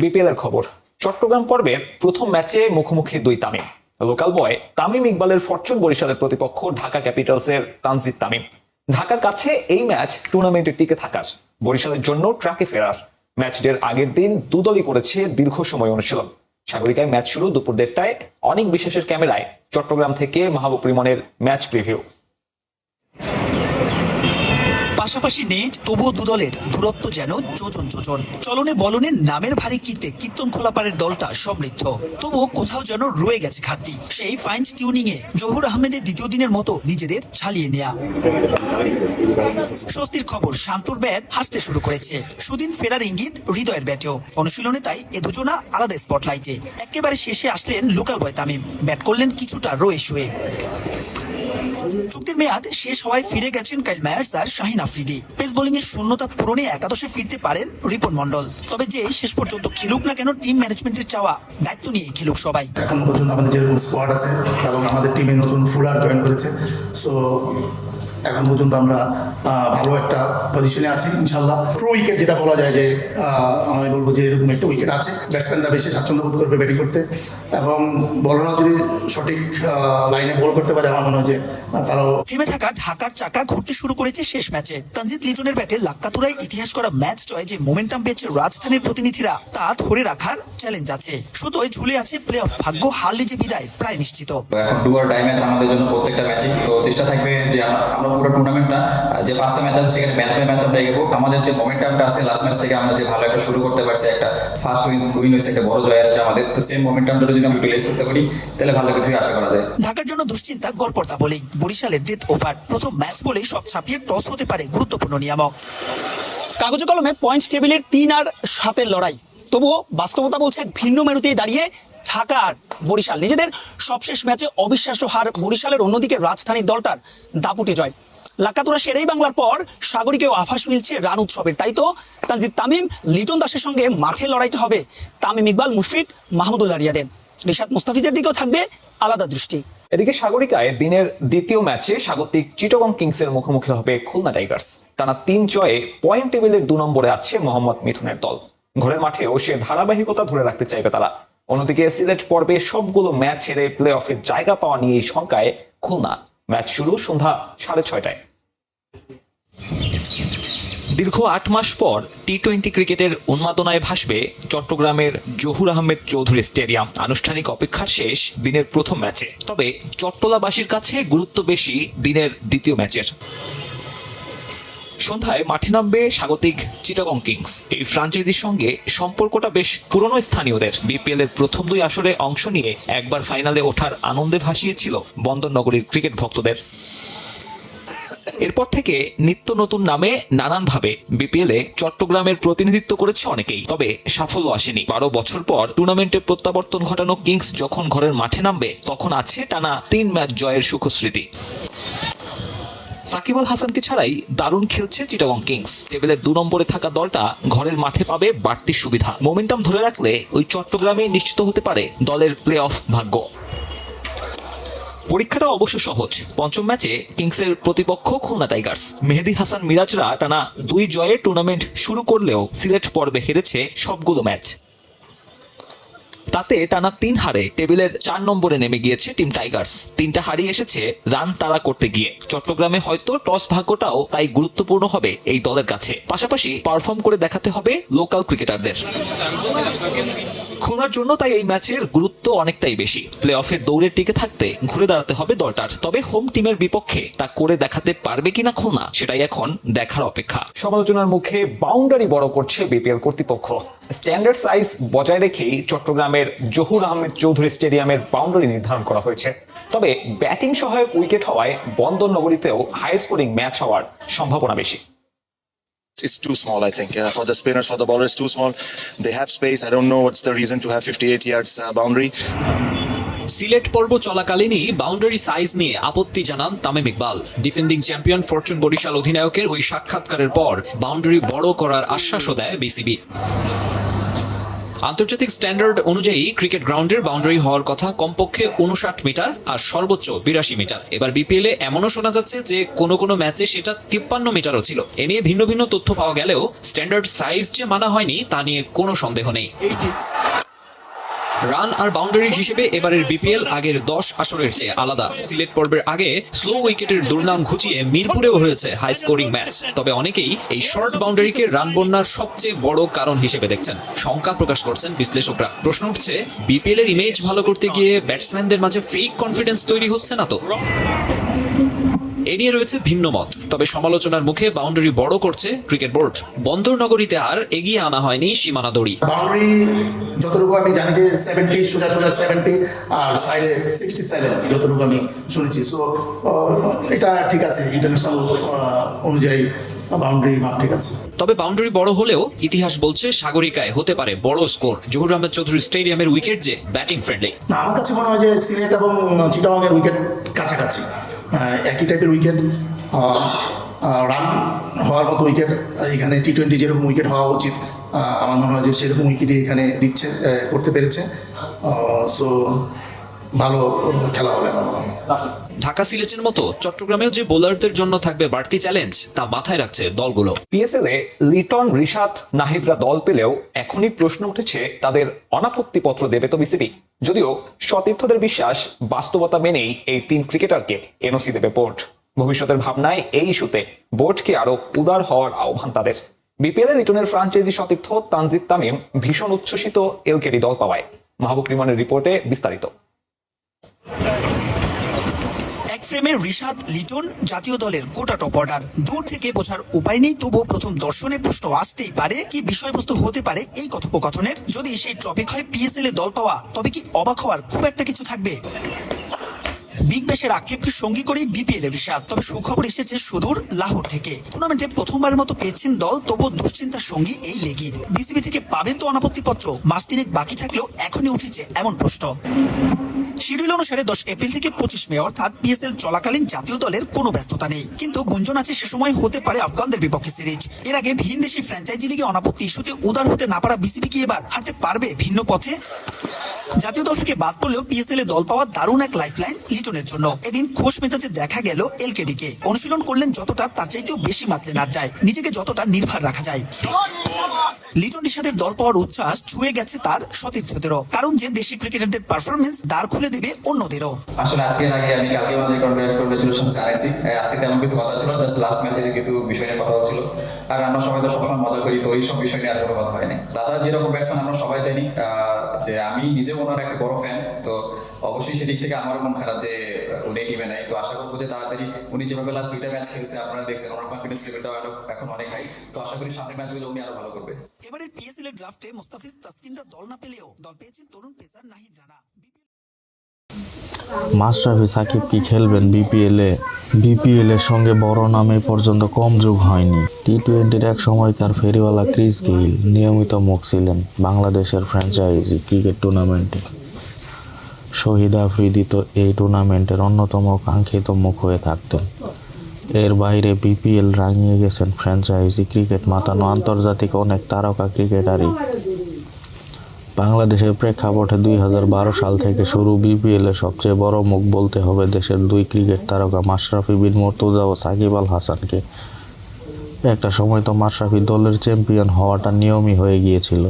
BPL এর খবর। চট্টগ্রাম পর্বের প্রথম ম্যাচে মুখোমুখি দুই তামিম। লোকাল বয় তামিম ইকবালের ফরচুন বরিশালের প্রতিপক্ষ ঢাকা ক্যাপিটালসের তানজিদ তামিম। ঢাকার কাছে এই ম্যাচ টুর্নামেন্টে টিকে থাকার, বরিশালের জন্য ট্র্যাকে ফেরার। ম্যাচ ডের আগের দিন দুদলই করেছে দীর্ঘ সময় অনুশীলন। সাগরিকায় ম্যাচ শুরু দুপুর দেড়টায়। অনেক বিশেষের ক্যামেরায় চট্টগ্রাম থেকে মাহবুব রিমনের ম্যাচ প্রিভিউ। পাশাপাশি নেট, তবুও দুদলের দূরত্ব যেন যোজন যোজন। চলনে বলনে নামের ভারী কিতে কীর্তন খোলাপাড়ের দলটা সমৃদ্ধ। তবুও কোথাও যেন রয়ে গেছে ঘাটতি। সেই ফাইন টিউনিং এ জহুর আহমেদের দ্বিতীয় দিনের মতো নিজেদের ঝালিয়ে নেয়া। স্বস্তির খবর, শান্তর ব্যাট হাসতে শুরু করেছে। সুদিন ফেরার ইঙ্গিত, হৃদয়ের ব্যাটেও। অনুশীলনে তাই এ দুজনা আলাদা স্পটলাইটে একেবারে শেষে আসলেন লোকাল বয় তামিম ব্যাট করলেন কিছুটা রয়ে শুয়ে। চুক্তির মেয়াদ শেষ হওয়ায় ফিরে গেছেন কাইল ম্যায়ার্স আর শাহিন আফ্রিদি। পেস বোলিং এর শূন্যতা পূরণে একাদশে ফিরতে পারেন রিপন মন্ডল তবে যে শেষ পর্যন্ত খেলুক না কেন টিম ম্যানেজমেন্টের চাওয়া দায়িত্ব নিয়ে খেলুক সবাই। এখন পর্যন্ত আমাদের যেরকম স্কোয়াড আছে এবং আমাদের টিমে নতুন ফুলার জয়েন করেছে সো এখন পর্যন্ত আমরা ভালো একটা পজিশনে আছি ইনশাল্লাহ ট্রু উইকেট যেটা বলা যায় যে আমি বলব যে এরকম একটা উইকেট আছে। ব্যাটসম্যানরা বেশি স্বাচ্ছন্দ্য বোধ করবে ব্যাটিং করতে। এবং বলাররাও যদি সঠিক লাইনে বল করতে পারে আমার মনে হয় যে তারাও থেমে থাকা ঢাকার চাকা ঘুরতে শুরু করেছে শেষ ম্যাচে। তানজিদ লিটনের ব্যাটে লাক্কাতুরাই ইতিহাস করা ম্যাচ জয়ে যে মোমেন্টাম পেয়েছে রাজধানীর প্রতিনিধিরা তা ধরে রাখার চ্যালেঞ্জ আছে। শুধুই ঝুলে আছে প্লে অফ ভাগ্য হারলে যে বিদায় প্রায় নিশ্চিত। এখন ডু আর ডাই ম্যাচ আমাদের জন্য প্রত্যেকটা ম্যাচে তো চেষ্টা থাকবে যে আমরা পুরো টুর্নামেন্টটা যে পাঁচটা ম্যাচ আছে সেখানে ম্যাচ বাই ম্যাচ আমরা এগোবো। আমাদের যে মোমেন্টামটা আছে লাস্ট ম্যাচ থেকে আমরা যে ভালো একটা শুরু করতে পারছি, একটা ফার্স্ট উইন উইন হয়েছে, একটা বড় জয় আসছে আমাদের। তো সেম মোমেন্টামটা যদি আমরা ইউটিলাইজ করতে পারি, তাহলে ভালো কিছুই আশা করা যায়। ঢাকার জন্য দুশ্চিন্তা, গড়পড়তা বোলিং বরিশালের ডেথ ওভার প্রথম ম্যাচ বলেই সব ছাপিয়ে টস হতে পারে গুরুত্বপূর্ণ নিয়ামক। কাগজে কলমে পয়েন্ট টেবিলের তিন আর সাতের লড়াই। তবুও বাস্তবতা বলছে ভিন্ন মেরুতেই দাঁড়িয়ে ঢাকা আর বরিশাল। নিজেদের সবশেষ ম্যাচে অবিশ্বাস্য হার বরিশালের অন্যদিকে রাজধানীর দলটার দাপুটে জয়। লাকাতুরা সেরেই বাংলার পর সাগরিকেও আভাস মিলছে রান উৎসবের। তাই তো তানজিদ তামিম লিটন দাসের সঙ্গে মাঠে লড়াইটা হবে। তামিম ইকবাল, মুশফিক মাহমুদুল্লাহ রিয়াদের রিশাদ মুস্তাফিজের দিকেও থাকবে আলাদা দৃষ্টি। এদিকে সাগরিকায় দিনের দ্বিতীয় ম্যাচে স্বাগতিক চিটগং কিংসের মুখোমুখি হবে খুলনা টাইগার্স। টানা তিন জয়ে পয়েন্ট টেবিলের দু নম্বরে আছে মোহাম্মদ মিথুনের দল। ঘরের মাঠেও সে ধারাবাহিকতা ধরে রাখতে চাইবে তারা। অন্যদিকে সিলেট পর্বে সবগুলো ম্যাচ ছেড়ে প্লে অফের জায়গা পাওয়া নিয়ে এই শঙ্কায় খুলনা। ম্যাচ শুরু সন্ধ্যা সাড়ে ছয়টায়। দীর্ঘ আট মাস পর টি টোয়েন্টি ক্রিকেটের উন্মাদনায় ভাসবে চট্টগ্রামের জহুর আহমেদ চৌধুরী স্টেডিয়াম। আনুষ্ঠানিক অপেক্ষার শেষ দিনের প্রথম ম্যাচে। তবে চট্টলাবাসীর কাছে গুরুত্ব বেশি দিনের দ্বিতীয় ম্যাচের। সন্ধ্যায় মাঠে নামবে স্বাগতিক চিটাগং কিংস। এই ফ্রাঞ্চাইজির সঙ্গে সম্পর্কটা বেশ পুরনো স্থানীয়দের। বিপিএল এর প্রথম দুই আসরে অংশ নিয়ে একবার ফাইনালে ওঠার আনন্দে ভাসিয়েছিল বন্দরনগরীর ক্রিকেট ভক্তদের। এরপর থেকে নিত্য নতুন নামে নানানভাবে বিপিএল চট্টগ্রামের প্রতিনিধিত্ব করেছে অনেকেই, তবে সাফল্য আসেনি। বারো বছর পর টুর্নামেন্টে প্রত্যাবর্তন ঘটানো কিংস যখন ঘরের মাঠে নামবে, তখন আছে টানা তিন ম্যাচ জয়ের সুখস্মৃতি। সাকিব আল হাসানকে ছাড়াই দারুণ খেলছে চিটাগং কিংস। টেবিলের দু নম্বরে থাকা দলটা ঘরের মাঠে পাবে বাড়তি সুবিধা। মোমেন্টাম ধরে রাখলে ওই চট্টগ্রামে নিশ্চিত হতে পারে দলের প্লে অফ ভাগ্য। পরীক্ষাটা অবশ্য সহজ। পঞ্চম ম্যাচে কিংসের প্রতিপক্ষ খুলনা টাইগার্স। মেহেদি হাসান মিরাজরা টানা দুই জয়ে টুর্নামেন্ট শুরু করলেও সিলেট পর্বে হেরেছে সবগুলো ম্যাচ। তাতে টানা তিন হারে টেবিলের চার নম্বরে নেমে গিয়েছে টিম টাইগার্স। তিনটা হারিয়ে এসেছে রান তাড়া করতে গিয়ে। চট্টগ্রামে হয়তো টস ভাগ্যটাও তাই গুরুত্বপূর্ণ হবে এই দলের কাছে। পাশাপাশি পারফর্ম করে দেখাতে হবে লোকাল ক্রিকেটারদের খুলনার জন্য তাই এই ম্যাচের গুরুত্ব অনেকটাই বেশি। প্লে অফের দৌড়ে টিকে থাকতে ঘুরে দাঁড়াতে হবে দলটার। তবে হোম টিমের বিপক্ষে তা করে দেখাতে পারবে কিনা খুলনা, সেটাই এখন দেখার অপেক্ষা। সমালোচনার মুখে বাউন্ডারি বড় করছে বিপিএল কর্তৃপক্ষ। স্ট্যান্ডার্ড সাইজ বজায় রেখেই চট্টগ্রামের জহুর আহমেদ চৌধুরী স্টেডিয়ামের বাউন্ডারি নির্ধারণ করা হয়েছে। তবে ব্যাটিং সহায়ক উইকেট হওয়ায় বন্দর নগরীতেও হাই স্কোরিং ম্যাচ হওয়ার সম্ভাবনা বেশি। It's too small, I think. Uh, for the spinners, for the bowlers, it's too small. They have space. I don't know what's the reason to have 58 yards uh, boundary. Sylhet পর্ব চলাকালীনই boundary size নিয়ে আপত্তি জানান Tamim Iqbal defending champion Fortune Barishal অধিনায়কের ওই সাক্ষাৎকারের পর boundary বড় করার আশ্বাসও দেয় বিসিবি আন্তর্জাতিক স্ট্যান্ডার্ড অনুযায়ী ক্রিকেট গ্রাউন্ডের বাউন্ডারি হওয়ার কথা কমপক্ষে উনষাট মিটার আর সর্বোচ্চ বিরাশি মিটার। এবার বিপিএল এ এমনও শোনা যাচ্ছে যে কোনো কোনো ম্যাচে সেটা তিপ্পান্ন মিটারও ছিল। এ নিয়ে ভিন্ন ভিন্ন তথ্য পাওয়া গেলেও স্ট্যান্ডার্ড সাইজ যে মানা হয়নি তা নিয়ে কোনো সন্দেহ নেই। রান আর বাউন্ডারি হিসেবে এবারের বিপিএল আগের দশ আসরের চেয়ে আলাদা। সিলেট পর্বের আগে স্লো উইকেটের দুর্নাম ঘুচিয়ে মিরপুরেও হয়েছে হাই স্কোরিং ম্যাচ তবে অনেকেই এই শর্ট বাউন্ডারিকে রান বন্যার সবচেয়ে বড় কারণ হিসেবে দেখছেন। শঙ্কা প্রকাশ করছেন বিশ্লেষকরা। প্রশ্ন উঠছে বিপিএল এর ইমেজ ভালো করতে গিয়ে ব্যাটসম্যানদের মাঝে ফেক কনফিডেন্স তৈরি হচ্ছে না তো? এ নিয়ে রয়েছে ভিন্ন মত। তবে সমালোচনার মুখে বাউন্ডারি বড় করছে ক্রিকেট বোর্ড। বন্দর নগরীতে আর এগিয়ে আনা হয়নি সীমানা দড়ি। বাউন্ডারি যতটুকু আমি জানি যে সেভেন্টি সোজা সোজা সেভেন্টি আর সাইডে সিক্সটি সেভেন যতটুকু আমি শুনেছি। সো এটা ঠিক আছে ইন্টারন্যাশনাল অনুযায়ী বাউন্ডারি মাপ ঠিক আছে। তবে বাউন্ডারি বড় হলেও ইতিহাস বলছে সাগরিকায় হতে পারে বড় স্কোর। জহুর আহমেদ চৌধুরী স্টেডিয়ামের উইকেট যে ব্যাটিং ফ্রেন্ডলি। আমার কাছে মনে হয় যে সিলেট এবং চিটাগাংয়ের উইকেট কাছাকাছি। একই টাইপের উইকেট রান হওয়ার মতো উইকেট এখানে টি টোয়েন্টি যেরকম উইকেট হওয়া উচিত আমার মনে হয় যে সেরকম উইকেটই এখানে দিচ্ছে করতে পেরেছে। সো ভালো খেলা হবে আমার মনে হয়। ঢাকা সিলেটের মতো চট্টগ্রামেও যে বোলারদের জন্য থাকবে বাড়তি চ্যালেঞ্জ তা মাথায় রাখছে দলগুলো। পিএসএল এ লিটন রিশাদ নাহিদরা দল পেলেও এখনই প্রশ্ন উঠেছে তাদের অনাপত্তি পত্র দেবে তো বিসিবি যদিও সতীর্থদের বিশ্বাস বাস্তবতা মেনেই এই তিন ক্রিকেটারকে এনওসি দেবে বোর্ড। ভবিষ্যতের ভাবনায় এই ইস্যুতে বোর্ডকে আরও উদার হওয়ার আহ্বান তাদের। বিপিএল এ লিটনের ফ্রাঞ্চাইজি সতীর্থ তানজিদ তামিম ভীষণ উচ্ছ্বসিত এলকেডি দল পাওয়ায়। মাহবুব রিমানের রিপোর্টে বিস্তারিত এক ফ্রেমে রিশাদ লিটন জাতীয় দলের গোটা টপ অর্ডার। দূর থেকে বোঝার উপায় নেই, তবুও প্রথম দর্শনে প্রশ্ন আসতেই পারে। কি বিষয়বস্তু হতে পারে এই কথোপকথনের? যদি সেই টপিক হয় পিএসএল এ দল পাওয়া, তবে কি অবাক হওয়ার খুব একটা কিছু থাকবে? বিগ ব্যাশের আক্ষেপকে সঙ্গী করে বিপিএল এর তবে সুখবর এসেছে সুদূর লাহোর থেকে। টুর্নামেন্টে প্রথমবারের মতো পেয়েছেন দল তবু দুশ্চিন্তার সঙ্গী এই লেগির বিসিবি থেকে পাবেন তো অনাপত্তিপত্র, মাস তিনেক বাকি থাকলেও এখনই উঠেছে এমন প্রশ্ন। শিডিউল অনুসারে দশ এপ্রিল থেকে পঁচিশ মে, অর্থাৎ পিএসএল চলাকালীন জাতীয় দলের কোনো ব্যস্ততা নেই। কিন্তু গুঞ্জন আছে সে সময় হতে পারে আফগানদের বিপক্ষে সিরিজ। এর আগে ভিন দেশি ফ্র্যাঞ্চাইজি লিগে অনাপত্তি ইস্যুতে উদার হতে না পারা বিসিবি কি এবার হারতে পারবে ভিন্ন পথে? জাতীয় দল থেকে বাদ পড়লেও পিএসএল এ দল পাওয়া দারুণ এক লাইফলাইন লিটনের জন্য। এদিন খোশ মেজাজে দেখা গেল এলকেডি কে অনুশীলন করলেন যতটা তার চাইতেও বেশি মাত্রায় না যায়। নিজেকে যতটা নির্ভর রাখা যায়। লিটন নিষাদের দল পাওয়ার উচ্ছ্বাস ছুঁয়ে গেছে তার সতীর্থদেরও। কারণ যে দেশি ক্রিকেটারদের পারফরমেন্স দ্বার খুলে দেবে অন্যদেরও। আসলে আজকের আগে আমি কালকে আমাদের কনগ্রেস কংগ্রেচুলেশন জানাইছি। আজকে তেমন কিছু কথা ছিল জাস্ট লাস্ট ম্যাচের কিছু বিষয় নিয়ে কথা হচ্ছিল আর আমরা সবাই তো সবসময় মজা করি, তো এইসব বিষয় নিয়ে আর কোনো কথা হয়নি দাদা যেরকম ব্যাটসম্যান আমরা সবাই জানি। যে আমি নিজে ওনার একটা বড় ফ্যান তো অবশ্যই সেদিক থেকে আমার মন খারাপ যে উনি টিমে নাই। তো আশা করব যে তাড়াতাড়ি উনি যেভাবে লাস্ট দুইটা ম্যাচ খেলছে, আপনারা দেখছেন, ওনার কনফিডেন্স লেভেলটা এখন অনেক হাই তো আশা করি সামনের ম্যাচগুলো উনি আরও ভালো করবে। এবারে পিএসএল এর ড্রাফটে মুস্তাফিজ, তাসকিনরা দল না পেলেও দল পেয়েছেন তরুণ পেসার নাহিদ রানা। মাশরাফি সাকিব কি খেলবেন বিপিএল বিপিএল এর সঙ্গে বড় নাম পর্যন্ত কম যোগ হয়নি। টি টোয়েন্টির এক সময়কার ফেরিওয়ালা ক্রিস গেইল নিয়মিত মুখ ছিলেন বাংলাদেশের ফ্র্যাঞ্চাইজি ক্রিকেট টুর্নামেন্টে। শহীদ আফ্রিদি তো এই টুর্নামেন্টের অন্যতম কাঙ্ক্ষিত মুখ হয়ে থাকতেন। এর বাইরে বিপিএল রাঙিয়ে গেছেন ফ্র্যাঞ্চাইজি ক্রিকেট মাতানো আন্তর্জাতিক অনেক তারকা ক্রিকেটারই। বাংলাদেশের প্রেক্ষাপটে দুই হাজার বারো সাল থেকে শুরু বিপিএল এর সবচেয়ে বড় মুখ বলতে হবে দেশের দুই ক্রিকেট তারকা মাশরাফি বিন মর্তুজা ও সাকিব আল হাসানকে। একটা সময় তো মাশরাফি দলের চ্যাম্পিয়ন হওয়াটা নিয়মই হয়ে গিয়েছিল।